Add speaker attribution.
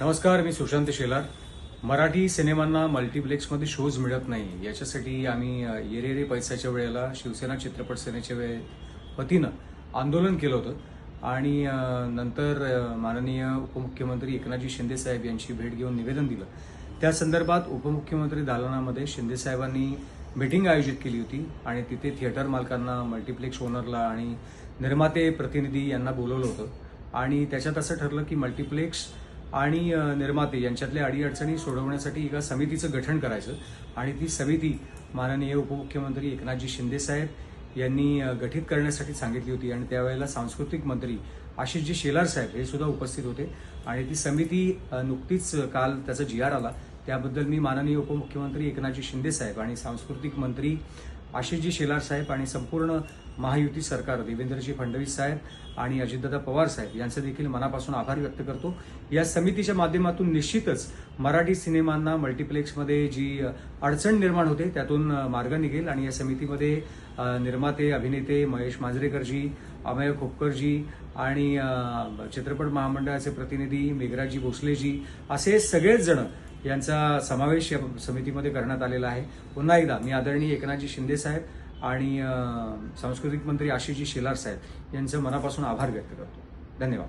Speaker 1: नमस्कार मी सुशांत शेलार. मराठी सिनेमांना मल्टिप्लेक्समध्ये शोज मिळत नाही. याच्यासाठी आम्ही येरेरे येरे रे पैसाच्या वेळेला शिवसेना चित्रपट सेनेच्या वेळे वतीनं आंदोलन केलं होतं. आणि नंतर माननीय उपमुख्यमंत्री एकनाथजी शिंदे साहेब यांची भेट घेऊन निवेदन दिलं. त्या संदर्भात उपमुख्यमंत्री दालनामध्ये शिंदे साहेबांनी मीटिंग आयोजित केली होती आणि तिथे थिएटर मालकांना मल्टिप्लेक्स ओनरला आणि निर्माते प्रतिनिधी यांना बोलवलं होतं. आणि त्याच्यात असं ठरलं की मल्टिप्लेक्स आणि निर्माते यांच्यातल्या अडीअडचणी सोडवण्यासाठी एका समितीचं गठन करायचं. आणि ती समिती माननीय उपमुख्यमंत्री एकनाथजी शिंदे साहेब यांनी गठीत करण्यासाठी सांगितली होती. आणि त्यावेळेला सांस्कृतिक मंत्री आशिषजी शेलार साहेब हे सुद्धा उपस्थित होते. आणि ती समिती नुकतीच काल त्याचा जी आर आला. त्याबद्दल मी माननीय उपमुख्यमंत्री एकनाथजी शिंदे साहेब आणि सांस्कृतिक मंत्री आशिषजी शेलार साहेब आणि संपूर्ण महायुती सरकार देवेंद्रजी फडणवीस साहेब आणि अजितदादा पवार साहेब यांचे देखील मनापासून आभार व्यक्त करतो. या समितीच्या माध्यमातून निश्चितच मराठी सिनेमांना मल्टिप्लेक्समध्ये जी अडचण निर्माण होते त्यातून मार्ग निघेल आणि या समितीमध्ये निर्माते अभिनेते महेश मांजरेकरजी अमय खोपकरजी आणि चित्रपट महामंडळाचे प्रतिनिधी मेघराजी भोसलेजी असे सगळेच जण यांचा समावेश या समितीमध्ये करण्यात आलेला आहे. पुन्हा एकदा मी आदरणीय एकनाथजी शिंदे साहेब आणि सांस्कृतिक मंत्री आशिषजी शेलार साहेब यांचं मनापासून आभार व्यक्त करतो. धन्यवाद.